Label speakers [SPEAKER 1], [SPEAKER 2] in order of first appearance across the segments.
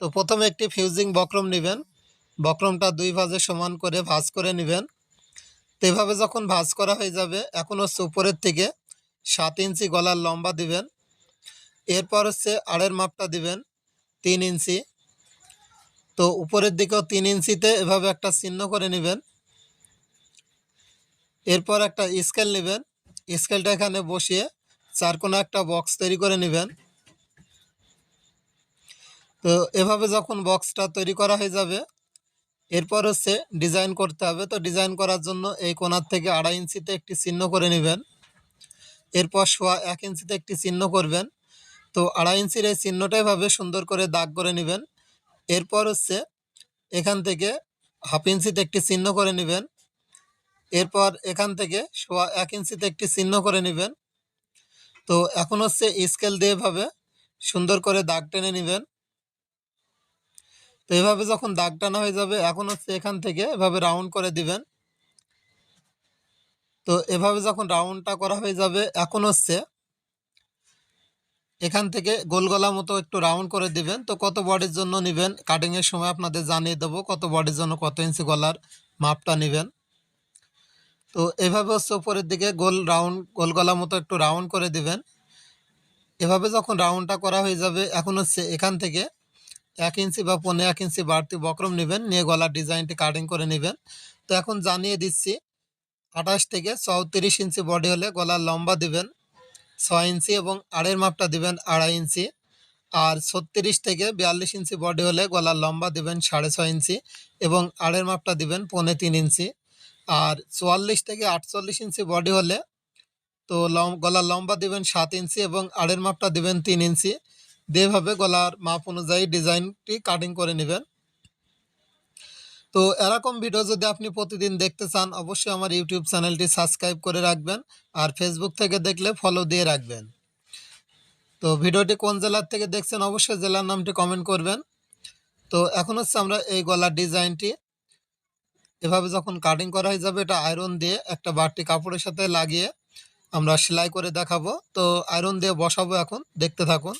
[SPEAKER 1] তো প্রথমে একটি ফিউজিং বক্রম নেবেন। বক্রমটা দুই ভাজে সমান করে ভাজ করে নেবেন। তো এভাবে যখন ভাঁজ করা হয়ে যাবে, এখন হচ্ছে উপরের থেকে সাত ইঞ্চি গলার লম্বা দিবেন। এরপর হচ্ছে আড়ের মাপটা দিবেন, তিন ইঞ্চি। তো উপরের দিকেও তিন ইঞ্চিতে এভাবে একটা চিহ্ন করে নেবেন। এরপর একটা স্কেল নেবেন। স্কেলটা এখানে বসিয়ে চার কোনো একটা বক্স তৈরি করে নেবেন। তো এভাবে যখন বক্সটা তৈরি করা হয়ে যাবে, এরপর হচ্ছে ডিজাইন করতে হবে। তো ডিজাইন করার জন্য এই কোণার থেকে আড়াই ইঞ্চিতে একটি চিহ্ন করে নেবেন। এরপর সোয়া এক ইঞ্চিতে একটি চিহ্ন করবেন। তো আড়াই ইঞ্চির এই চিহ্নটা এভাবে সুন্দর করে দাগ করে নেবেন। এরপর হচ্ছে এখান থেকে হাফ ইঞ্চিতে একটি চিহ্ন করে নেবেন। এরপর এখান থেকে সোয়া এক ইঞ্চিতে একটি চিহ্ন করে নেবেন। তো এখন হচ্ছে স্কেল দিয়ে এভাবে সুন্দর করে দাগ টেনে নেবেন। তো এভাবে যখন দাগ টানা হয়ে যাবে, এখন হচ্ছে এখান থেকে এভাবে রাউন্ড করে দিবেন। তো এভাবে যখন রাউন্ডটা করা হয়ে যাবে, এখন হচ্ছে এখান থেকে গোল গলা মতো একটু রাউন্ড করে দিবেন। তো কত বডির জন্য নেবেন কাটিংয়ের সময় আপনাদের জানিয়ে দেবো কত বডির জন্য কত ইঞ্চি গলার মাপটা নেবেন। তো এভাবে হচ্ছে উপরের দিকে গোল রাউন্ড গোল গলা মতো একটু রাউন্ড করে দিবেন। এভাবে যখন রাউন্ডটা করা হয়ে যাবে, এখন হচ্ছে এখান থেকে এক ইঞ্চি বা পনেরো এক ইঞ্চি বাড়তি বক্রম নেবেন, নিয়ে গলার ডিজাইনটি কাটিং করে নেবেন। তো এখন জানিয়ে দিচ্ছি, আঠাশ থেকে চৌত্রিশ ইঞ্চি বডি হলে গলার লম্বা দিবেন, ছয় ইঞ্চি এবং আড়ের মাপটা দিবেন আড়াই ইঞ্চি। আর ছত্রিশ থেকে বিয়াল্লিশ ইঞ্চি বডি হলে গলার লম্বা দিবেন সাড়ে ছয় ইঞ্চি এবং আড়ের মাপটা দিবেন পৌনে তিন ইঞ্চি। আর চুয়াল্লিশ থেকে আটচল্লিশ ইঞ্চি বডি হলে তো লম, গলার লম্বা দিবেন সাত ইঞ্চি এবং আড়ের মাপটা দিবেন তিন ইঞ্চি। যেভাবে গলার মাপ অনুযায়ী ডিজাইনটি কাটিং করে নেবেন। তো এরকম ভিডিও যদি আপনি প্রতিদিন দেখতে চান, অবশ্যই আমার ইউটিউব চ্যানেলটি সাবস্ক্রাইব করে রাখবেন আর ফেসবুক থেকে দেখলে ফলো দিয়ে রাখবেন। তো ভিডিওটি কোন জেলার থেকে দেখছেন, অবশ্যই জেলার নামটি কমেন্ট করবেন। তো এখন হচ্ছে আমরা এই গলার ডিজাইনটি। এভাবে যখন কাটিং করা হয়ে যাবে, এটা আয়রন দিয়ে একটা বাড়তি কাপড়ের সাথে লাগিয়ে আমরা সেলাই করে দেখাবো। তো আয়রন দিয়ে বসাবো এখন, দেখতে থাকুন।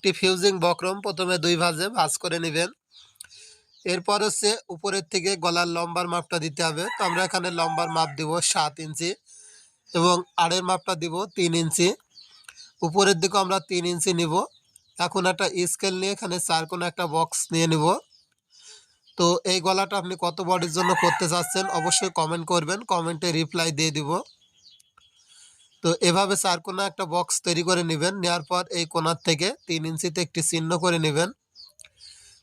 [SPEAKER 1] একটি ফিউজিং বক্রম প্রথমে দুই ভাজে ভাজ করে নেবেন। এরপর হচ্ছে উপরের থেকে গলার লম্বার মাপটা দিতে হবে। তো আমরা এখানে লম্বার মাপ দিব সাত ইঞ্চি এবং আড়ের মাপটা দিব তিন ইঞ্চি। উপরের দিকে আমরা তিন ইঞ্চি নিব। এখন একটা স্কেল নিয়ে এখানে চার কোনো একটা বক্স নিয়ে নিব। তো এই গলাটা আপনি কত বডির জন্য করতে চাচ্ছেন অবশ্যই কমেন্ট করবেন কমেন্টে রিপ্লাই দিয়ে দিব। তো এভাবে চার কোনা একটা বক্স তৈরি করে নেবেন নেওয়ার পর এই কোনার থেকে তিন ইঞ্চিতে একটি চিহ্ন করে নেবেন।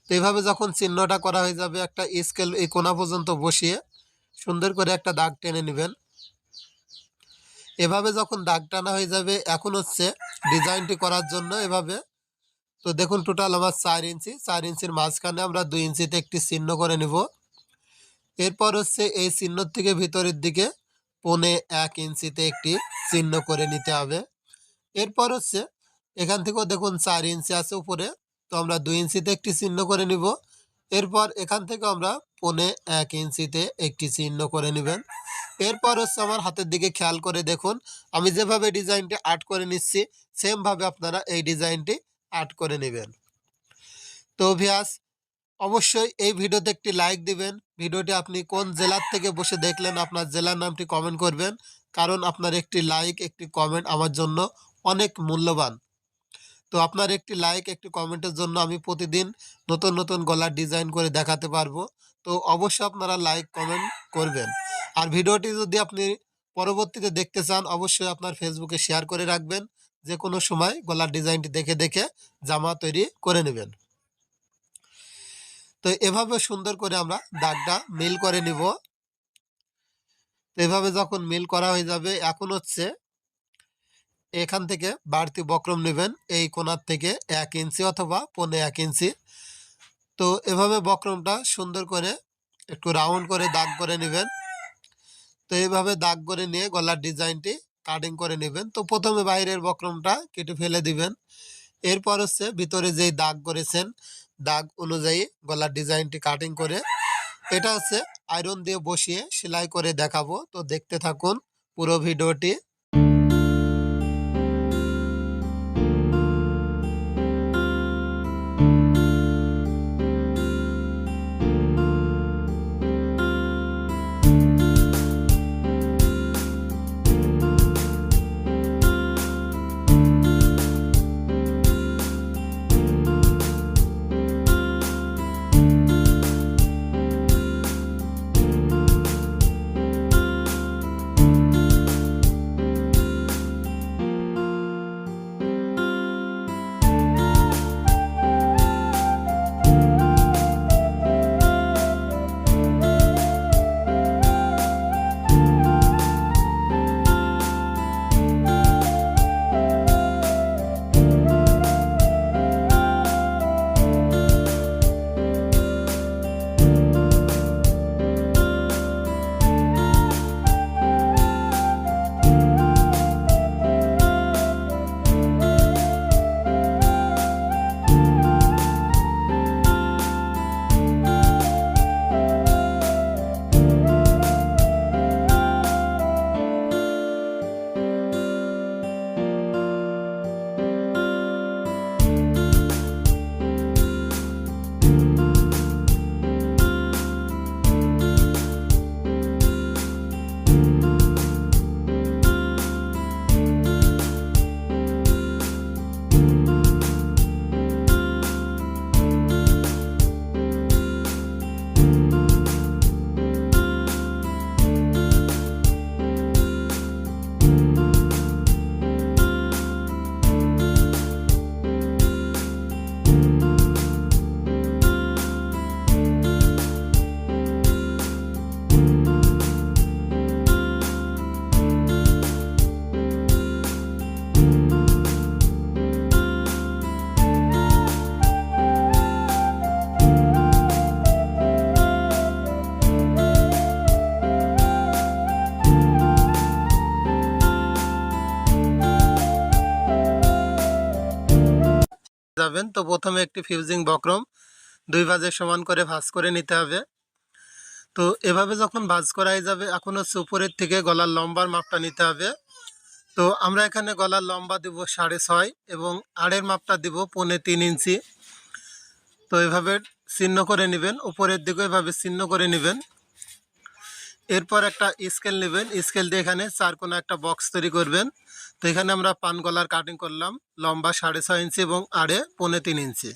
[SPEAKER 1] তো এভাবে যখন চিহ্নটা করা হয়ে যাবে, একটা স্কেল এই কোনা পর্যন্ত বসিয়ে সুন্দর করে একটা দাগ টেনে নেবেন। এভাবে যখন দাগ টানা হয়ে যাবে, এখন হচ্ছে ডিজাইনটি করার জন্য এভাবে। তো দেখুন টোটাল আমার চার ইঞ্চি, চার ইঞ্চির মাঝখানে আমরা দুই ইঞ্চিতে একটি চিহ্ন করে নেব। এরপর হচ্ছে এই চিহ্ন থেকে ভিতরের দিকে পনে এক ইঞ্চিতে একটি চিহ্ন করে নিতে হবে। এরপর হচ্ছে, এখান থেকেও দেখুন চার ইঞ্চি আছে উপরে, তো আমরা দুই ইঞ্চিতে একটি চিহ্ন করে নিব। এরপর এখান থেকে আমরা পনে এক ইঞ্চিতে একটি চিহ্ন করে নেবেন। এরপর হচ্ছে আমার হাতের দিকে খেয়াল করে দেখুন, আমি যেভাবে ডিজাইনটি আর্ট করে নিচ্ছি, সেমভাবে আপনারা এই ডিজাইনটি আর্ট করে নেবেন। তো ভিয়াস অবশ্যই এই ভিডিওতে একটি লাইক দিবেন। ভিডিওটি আপনি কোন জেলার থেকে বসে দেখলেন, আপনার জেলার নামটি কমেন্ট করবেন। কারণ আপনার একটি লাইক একটি কমেন্ট আমার জন্য অনেক মূল্যবান। তো আপনার একটি লাইক একটি কমেন্টের জন্য আমি প্রতিদিন নতুন নতুন গলার ডিজাইন করে দেখাতে পারব। তো অবশ্যই আপনারা লাইক কমেন্ট করবেন। আর ভিডিওটি যদি আপনি পরবর্তীতে দেখতে চান, অবশ্যই আপনার ফেসবুকে শেয়ার করে রাখবেন। যে কোনো সময় গলার ডিজাইনটি দেখে দেখে জামা তৈরি করে নেবেন। তো এভাবে সুন্দর করে আমরা দাগটা মিল করে নিব। তো এভাবে যখন মিল করা হয়ে যাবে, এখন হচ্ছে এখান থেকে বাড়তি বক্রম নেবেন এই কোণার থেকে এক ইঞ্চি অথবা পনে এক ইঞ্চি। তো এভাবে বক্রমটা সুন্দর করে একটু রাউন্ড করে দাগ করে নেবেন। তো এইভাবে দাগ করে নিয়ে গলার ডিজাইনটি কাটিং করে নেবেন। তো প্রথমে বাইরের বক্রমটা কেটে ফেলে দিবেন। এরপর হচ্ছে ভিতরে যেই দাগ করেছেন, দাগ অনুযায়ী গলার ডিজাইনটি কাটিং করে এটা হচ্ছে আয়রন দিয়ে বসিয়ে সেলাই করে দেখাবো। তো দেখতে থাকুন পুরো ভিডিওটি। যাবেন। তো প্রথমে একটি ফিউজিং বক্রম দুই ভাজে সমান করে ভাঁজ করে নিতে হবে। তো এভাবে যখন ভাঁজ করাই যাবে, এখন হচ্ছে উপরের থেকে গলার লম্বার মাপটা নিতে হবে। তো আমরা এখানে গলার লম্বা দিব সাড়ে ছয় এবং আড়ের মাপটা দিব পৌনে তিন ইঞ্চি। তো এভাবে চিহ্ন করে নেবেন, উপরের দিকে এভাবে চিহ্ন করে নেবেন। এরপর একটা স্কেল নেবেন। স্কেল দিয়ে এখানে চার কোনো একটা বক্স তৈরি করবেন। তো এখানে আমরা পান গলার কাটিং করলাম, লম্বা সাড়ে ছয় ইঞ্চি এবং আড়ে পৌনে তিন ইঞ্চি।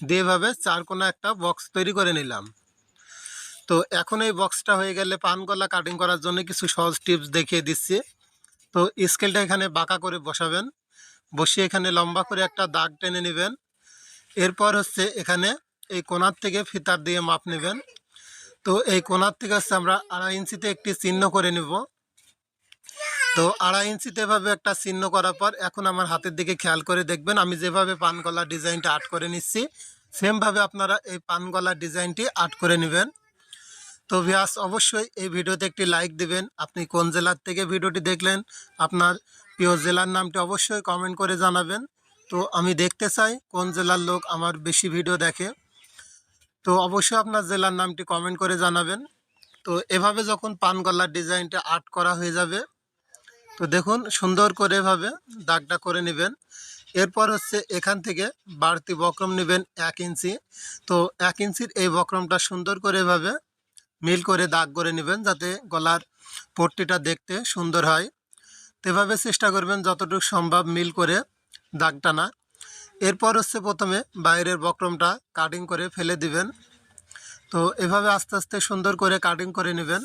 [SPEAKER 1] দিয়ে এভাবে চার কোনো একটা বক্স তৈরি করে নিলাম। তো এখন এই বক্সটা হয়ে গেলে পান গলা কাটিং করার জন্য কিছু সহজ টিপস দেখিয়ে দিচ্ছি। তো স্কেলটা এখানে বাঁকা করে বসাবেন। বসিয়ে এখানে লম্বা করে একটা দাগ টেনে নেবেন। এরপর হচ্ছে এখানে এই কোনার থেকে ফিতার দিয়ে মাপ নেবেন। তো এই কোনার থেকে হচ্ছে আমরা আড়াই ইঞ্চিতে একটি চিহ্ন করে নেব। তো আড়াই ইঞ্চিতে এভাবে একটা চিহ্ন করার পর এখন আমার হাতের দিকে খেয়াল করে দেখবেন, আমি যেভাবে পান গলার ডিজাইনটা আর্ট করে নিচ্ছি, সেমভাবে আপনারা এই পান গলার ডিজাইনটি আর্ট করে নেবেন। তো ভিয়াস, অবশ্যই এই ভিডিওতে একটি লাইক দিবেন। আপনি কোন জেলার থেকে ভিডিওটি দেখলেন, আপনার প্রিয় জেলার নামটি অবশ্যই কমেন্ট করে জানাবেন। তো আমি দেখতে চাই কোন জেলার লোক আমার বেশি ভিডিও দেখে। তো অবশ্যই আপনার জেলার নামটি কমেন্ট করে জানাবেন। তো এভাবে যখন পান গলার ডিজাইনটা আর্ট করা হয়ে যাবে তো দেখুন, সুন্দর করে এভাবে দাগটা করে নেবেন। এরপর হচ্ছে এখান থেকে বাড়তি বক্রম নেবেন এক ইঞ্চি। তো এক ইঞ্চির এই বক্রমটা সুন্দর করে এভাবে মিল করে দাগ করে নেবেন যাতে গলার পট্টিটা দেখতে সুন্দর হয়। তো এভাবে চেষ্টা করবেন যতটুকু সম্ভব মিল করে দাগ টানা এরপর হচ্ছে প্রথমে বাইরের বক্রমটা কাটিং করে ফেলে দিবেন। তো এভাবে আস্তে আস্তে সুন্দর করে কাটিং করে নেবেন।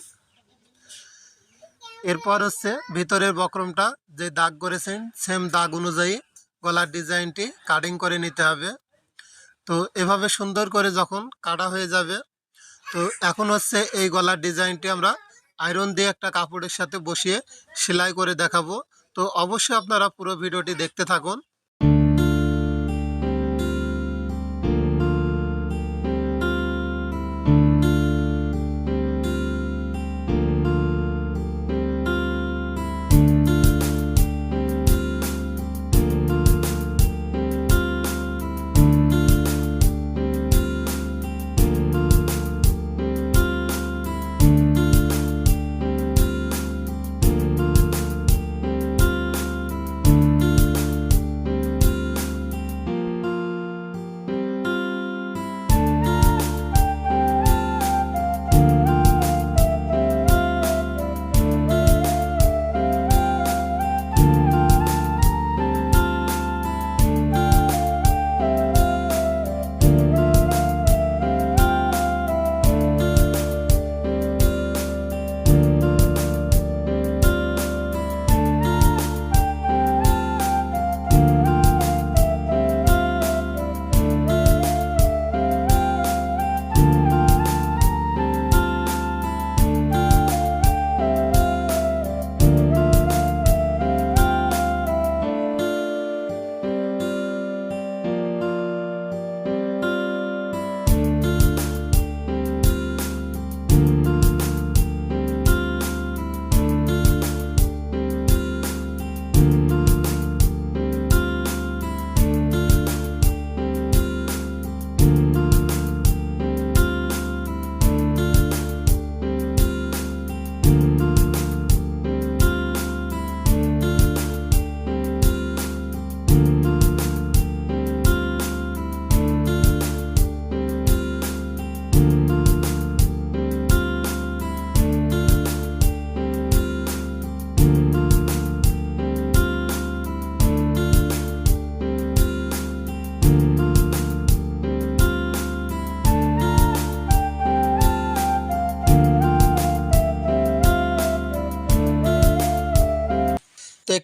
[SPEAKER 1] এরপর হচ্ছে ভিতরের বক্রমটা যে দাগ করেছেন সেম দাগ অনুযায়ী গলার ডিজাইনটি কাটিং করে নিতে হবে। তো এভাবে সুন্দর করে যখন কাটা হয়ে যাবে, তো এখন হচ্ছে এই গলার ডিজাইনটি আমরা আয়রন দিয়ে একটা কাপড়ের সাথে বসিয়ে সেলাই করে দেখাবো। তো অবশ্যই আপনারা পুরো ভিডিওটি দেখতে থাকুন।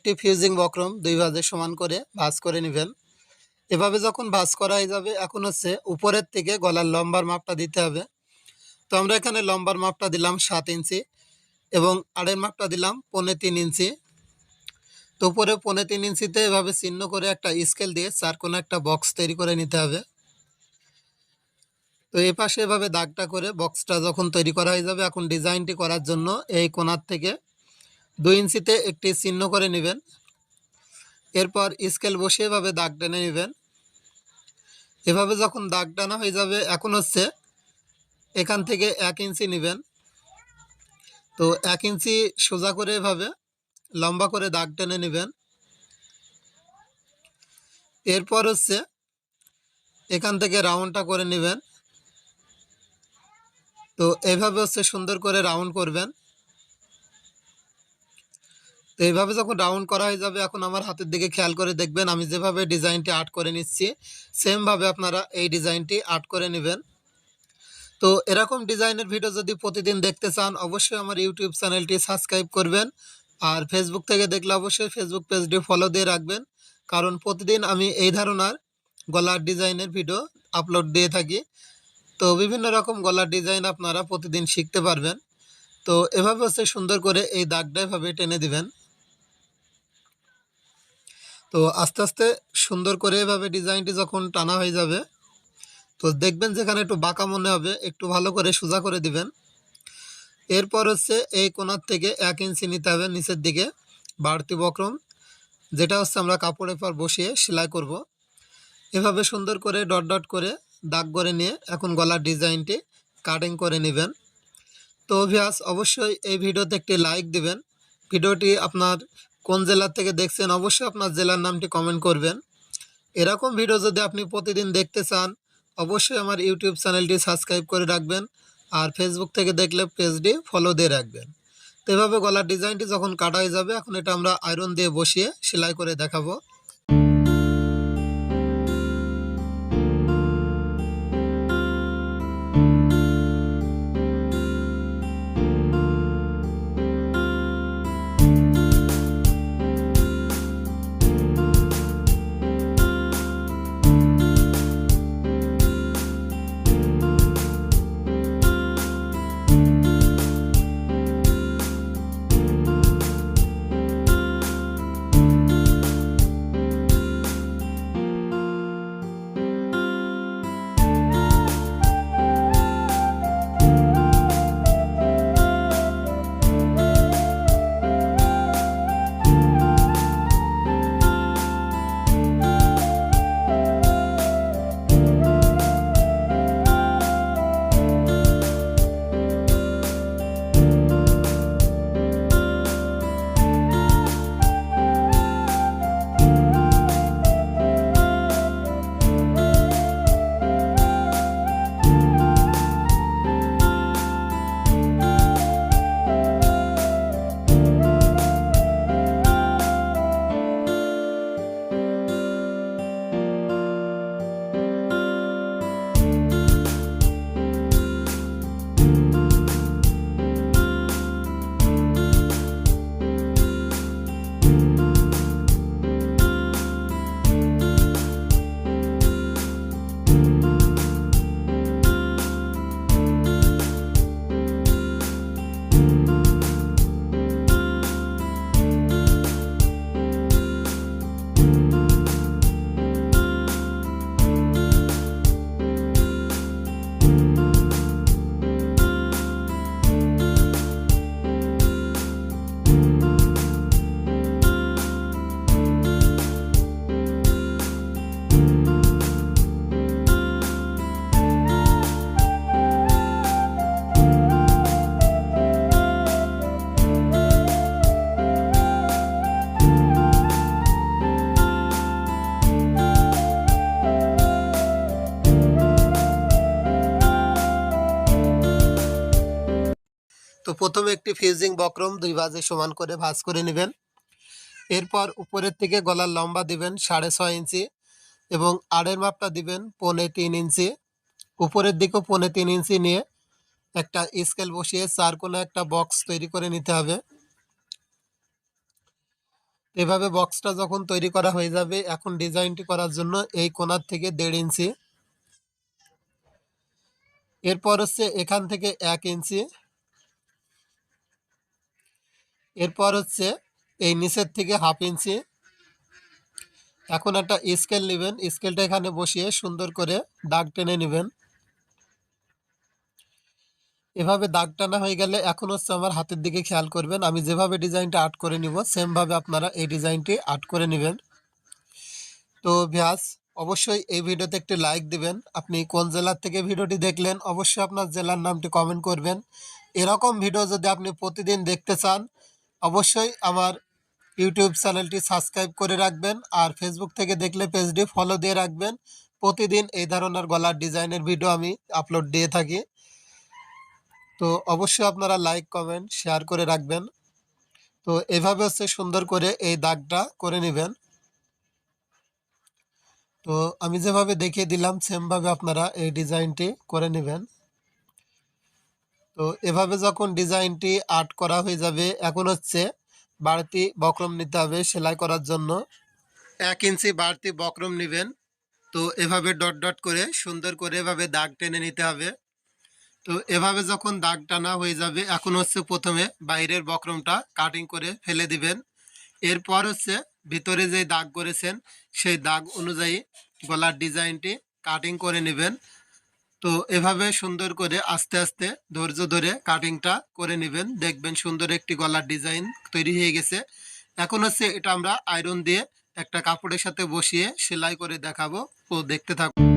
[SPEAKER 1] একটি ফিউজিং বক্রম দুই ভাজে সমান করে ভাঁজ করে নেবেন। এভাবে যখন ভাঁজ করা হয়ে যাবে, এখন হচ্ছে উপরের থেকে গলার লম্বার মাপটা দিতে হবে। তো আমরা এখানে লম্বার মাপটা দিলাম সাত ইঞ্চি এবং আড়ের মাপটা দিলাম পৌনে তিন ইঞ্চি। তো উপরে পৌনে তিন ইঞ্চিতে এভাবে চিহ্ন করে একটা স্কেল দিয়ে চার কোনো একটা বক্স তৈরি করে নিতে হবে। তো এই পাশে এভাবে দাগটা করে বক্সটা যখন তৈরি করা হয়ে যাবে, এখন ডিজাইনটি করার জন্য এই কোনার থেকে দুই ইঞ্চিতে একটি চিহ্ন করে নেবেন। এরপর স্কেল বসে এভাবে দাগ টেনে নেবেন। এভাবে যখন দাগ টানা হয়ে যাবে, এখন হচ্ছে এখান থেকে এক ইঞ্চি নেবেন। তো এক ইঞ্চি সোজা করে এভাবে লম্বা করে দাগ টেনে নেবেন। এরপর হচ্ছে এখান থেকে রাউন্ডটা করে নেবেন। তো এভাবে হচ্ছে সুন্দর করে রাউন্ড করবেন। এইভাবে যখন রাউন্ড করা হয়ে যাবে, এখন আমার হাতের দিকে খেয়াল করে দেখবেন, আমি যেভাবে ডিজাইনটি আর্ট করে নিচ্ছি সেমভাবে আপনারা এই ডিজাইনটি আর্ট করে নেবেন। তো এরকম ডিজাইনের ভিডিও যদি প্রতিদিন দেখতে চান, অবশ্যই আমার ইউটিউব চ্যানেলটি সাবস্ক্রাইব করবেন। আর ফেসবুক থেকে দেখলে অবশ্যই ফেসবুক পেজটি ফলো দিয়ে রাখবেন। কারণ প্রতিদিন আমি এই ধরনের গলার ডিজাইনের ভিডিও আপলোড দিয়ে থাকি। তো বিভিন্ন রকম গলার ডিজাইন আপনারা প্রতিদিন শিখতে পারবেন। তো এভাবে হচ্ছে সুন্দর করে এই দাগটা এভাবে টেনে দিবেন। তো আস্তে আস্তে সুন্দর করে এভাবে ডিজাইনটি যখন টানা হয়ে যাবে, তো দেখবেন যেখানে একটু বাঁকা মনে হবে, একটু ভালো করে সোজা করে দিবেন। এরপর হচ্ছে এই কোণার থেকে এক ইঞ্চি নিতে হবে নিচের দিকে বাড়তি বক্রম, যেটা হচ্ছে আমরা কাপড়ের পর বসিয়ে সেলাই করব। এভাবে সুন্দর করে ডট ডট করে দাগ করে নিয়ে এখন গলার ডিজাইনটি কাটিং করে নেবেন। তো অভিয়াস, অবশ্যই এই ভিডিওতে একটি লাইক দিবেন। ভিডিওটি আপনার কোন জেলার থেকে দেখছেন অবশ্যই আপনার জেলার নামটি কমেন্ট করবেন। এরকম ভিডিও যদি আপনি প্রতিদিন দেখতে চান, অবশ্যই আমার ইউটিউব চ্যানেলটি সাবস্ক্রাইব করে রাখবেন আর ফেসবুক থেকে দেখলে পেজটি ফলো দিয়ে রাখবেন। তো এভাবে গলার ডিজাইনটি যখন কাটা হয়ে যাবে, এখন এটা আমরা আয়রন দিয়ে বসিয়ে সেলাই করে দেখাবো। প্রথমে একটি ফিউজিং বক্রম দুই ভাজে সমান করে ভাঁজ করে নেবেন। এরপর উপরের থেকে গলার লম্বা দিবেন সাড়ে ছয় ইঞ্চি এবং আড়ের মাপটা দিবেন পৌনে তিন ইঞ্চি। উপরের দিকেও পৌনে তিন ইঞ্চি নিয়ে একটা স্কেল বসিয়ে চার কোনো একটা বক্স তৈরি করে নিতে হবে। এভাবে বক্সটা যখন তৈরি করা হয়ে যাবে, এখন ডিজাইনটি করার জন্য এই কোনার থেকে দেড় ইঞ্চি। এরপর হচ্ছে এখান থেকে এক ইঞ্চি। এরপর হচ্ছে এই নিচের থেকে হাফ ইঞ্চি। এখন একটা স্কেল নেবেন। স্কেলটা এখানে বসিয়ে সুন্দর করে দাগ টেনে নেবেন। এভাবে দাগ টানা হয়ে গেলে এখন হচ্ছে আমার হাতের দিকে খেয়াল করবেন। আমি যেভাবে ডিজাইনটা আর্ট করে নিব, সেমভাবে আপনারা এই ডিজাইনটি আর্ট করে নেবেন। তো ভ্যাস, অবশ্যই এই ভিডিওতে একটি লাইক দিবেন। আপনি কোন জেলার থেকে ভিডিওটি দেখলেন, অবশ্যই আপনার জেলার নামটি কমেন্ট করবেন। এরকম ভিডিও যদি আপনি প্রতিদিন দেখতে চান অবশ্যই আমার ইউটিউব চ্যানেলটি সাবস্ক্রাইব করে রাখবেন আর ফেসবুক থেকে দেখলে পেজটি ফলো দিয়ে রাখবেন। প্রতিদিন এই ধরনের গলার ডিজাইনের ভিডিও আমি আপলোড দিয়ে থাকি। তো অবশ্যই আপনারা লাইক কমেন্ট শেয়ার করে রাখবেন। তো এভাবে হচ্ছে সুন্দর করে এই দাগটা করে নেবেন। তো আমি যেভাবে দেখিয়ে দিলাম সেমভাবে আপনারা এই ডিজাইনটি করে নেবেন। তো এভাবে যখন ডিজাইনটি আর্ট করা হয়ে যাবে, এখন হচ্ছে বাড়তি বক্রম নিতে হবে সেলাই করার জন্য। এক ইঞ্চি বাড়তি বক্রম নেবেন। তো এভাবে ডট ডট করে, সুন্দর করে এভাবে দাগ টেনে নিতে হবে। তো এভাবে যখন দাগ টানা হয়ে যাবে, এখন হচ্ছে প্রথমে বাইরের বক্রমটা কাটিং করে ফেলে দিবেন। এরপর হচ্ছে ভিতরে যে দাগ করেছেন, সেই দাগ অনুযায়ী গলার ডিজাইনটি কাটিং করে নেবেন। তো এভাবে সুন্দর করে আস্তে আস্তে ধৈর্য ধরে কাটিংটা করে নেবেন। দেখবেন সুন্দর একটি গলার ডিজাইন তৈরি হয়ে গেছে। এখন হচ্ছে এটা আমরা আয়রন দিয়ে একটা কাপড়ের সাথে বসিয়ে সেলাই করে দেখাবো। ও দেখতে থাকব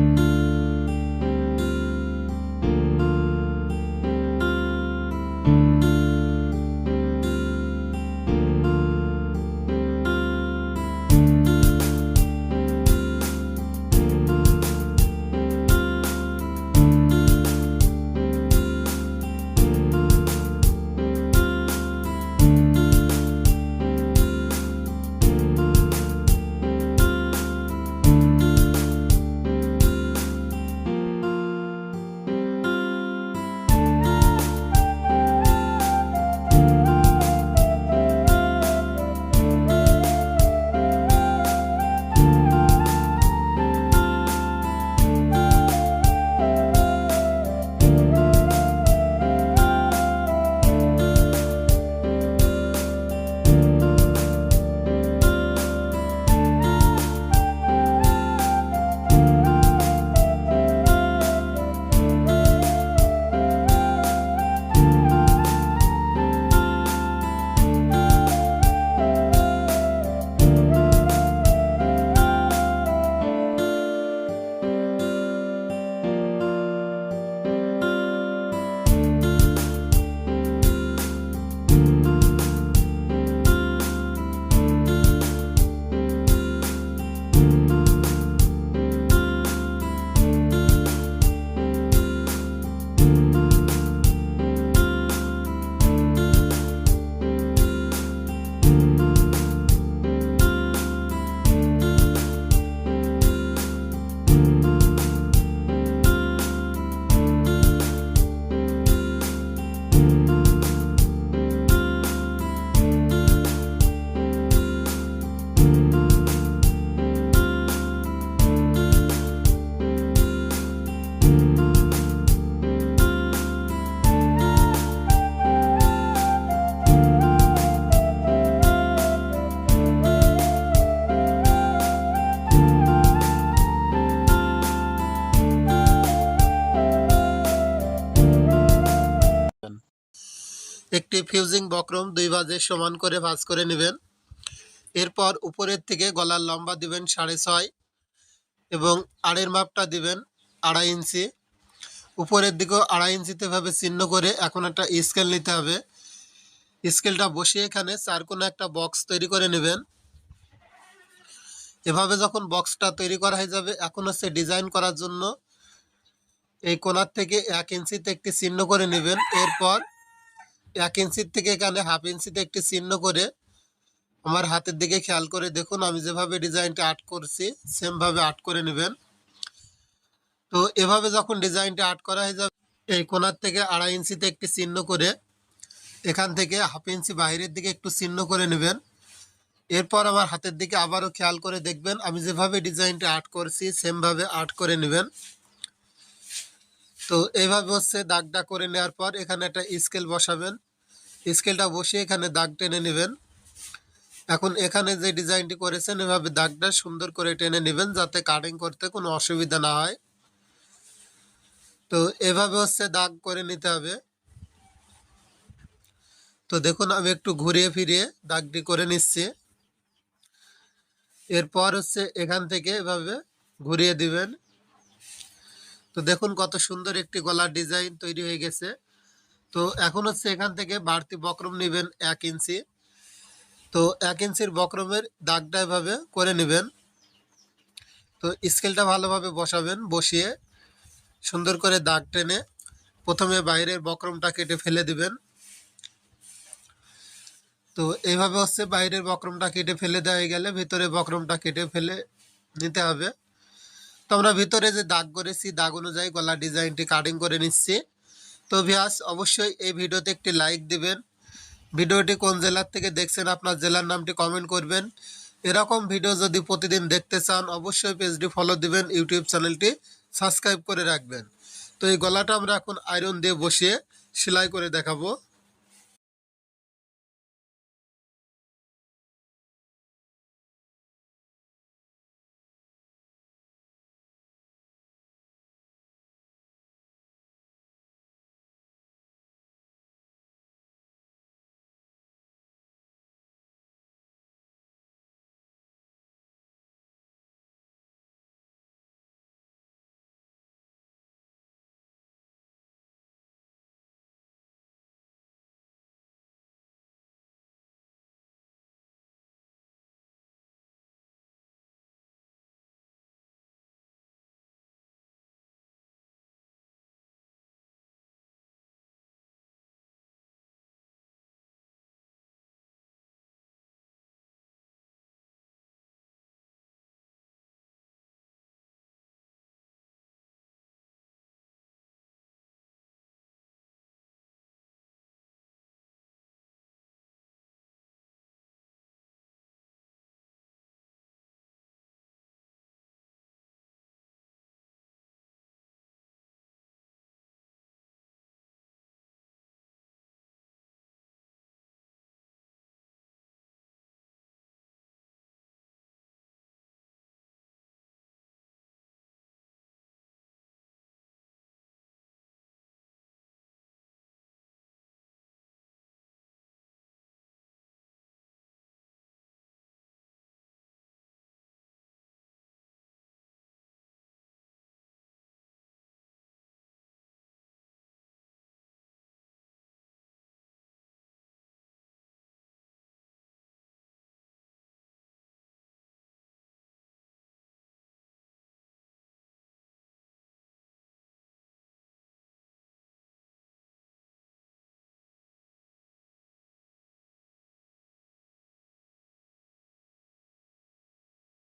[SPEAKER 1] একটি ফিউজিং বক্রম দুই ভাজে সমান করে ভাজ করে নেবেন। এরপর উপরের থেকে গলার লম্বা দিবেন সাড়ে ছয় এবং আড়ের মাপটা দিবেন আড়াই ইঞ্চি। উপরের দিকেও আড়াই ইঞ্চিতে ভাবে চিহ্ন করে এখন একটা স্কেল নিতে হবে। স্কেলটা বসিয়ে এখানে চার কোনো একটা বক্স তৈরি করে নেবেন। এভাবে যখন বক্সটা তৈরি করা হয়ে যাবে, এখন হচ্ছে ডিজাইন করার জন্য এই কোনার থেকে এক ইঞ্চিতে একটি চিহ্ন করে নেবেন। এরপর এক ইঞ্চির থেকে এখানে হাফ ইঞ্চিতে একটি চিহ্ন করে আমার হাতের দিকে খেয়াল করে দেখুন, আমি যেভাবে ডিজাইনটা আর্ট করছি, সেমভাবে আর্ট করে নেবেন। তো এভাবে যখন ডিজাইনটা আর্ট করা হয়ে যাবে, এই কোনার থেকে আড়াই ইঞ্চিতে একটি চিহ্ন করে এখান থেকে হাফ ইঞ্চি বাইরের দিকে একটু চিহ্ন করে নেবেন। এরপর আমার হাতের দিকে আবারও খেয়াল করে দেখবেন, আমি যেভাবে ডিজাইনটা আর্ট করছি, সেমভাবে আর্ট করে নেবেন। তো এইভাবে হচ্ছে দাগটা করে নেওয়ার পর এখানে একটা স্কেল বসাবেন। স্কেলটা বসিয়ে এখানে দাগ টেনে নেবেন। এখন এখানে যে ডিজাইনটি করেছেন, এভাবে দাগটা সুন্দর করে টেনে নেবেন যাতে কাটিং করতে কোনো অসুবিধা না হয়। তো এভাবে হচ্ছে দাগ করে নিতে হবে। তো দেখুন, আমি একটু ঘুরিয়ে ফিরিয়ে দাগটি করে নিচ্ছি। এরপর হচ্ছে এখান থেকে এভাবে ঘুরিয়ে দিবেন। তো দেখুন কত সুন্দর একটি গলার ডিজাইন তৈরি হয়ে গেছে। তো এখন হচ্ছে এখান থেকে বাড়তি বক্রম নেবেন এক ইঞ্চি। তো এক ইঞ্চির বক্রমের দাগটা এভাবে করে নেবেন। তো স্কেলটা ভালোভাবে বসাবেন, বসিয়ে সুন্দর করে দাগ টেনে প্রথমে বাইরের বক্রমটা কেটে ফেলে দিবেন। তো এইভাবে হচ্ছে বাইরের বক্রমটা কেটে ফেলে দেওয়া হয়ে গেলে ভিতরে বক্রমটা কেটে ফেলে নিতে হবে। তো আমরা ভিতরে যে দাগ করেছি, দাগ অনুযায়ী গলা ডিজাইনটি কাটিং করে নিচ্ছি। তো ভিয়াস অবশ্যই এই ভিডিওতে একটি লাইক দিবেন। ভিডিওটি কোন জেলার থেকে দেখছেন আপনার জেলার নামটি কমেন্ট করবেন। এরকম ভিডিও যদি প্রতিদিন দেখতে চান, অবশ্যই পেজটি ফলো দিবেন, ইউটিউব চ্যানেলটি সাবস্ক্রাইব করে রাখবেন। তো এই গলাটা আমরা এখন আয়রন দিয়ে বসিয়ে সেলাই করে দেখাবো।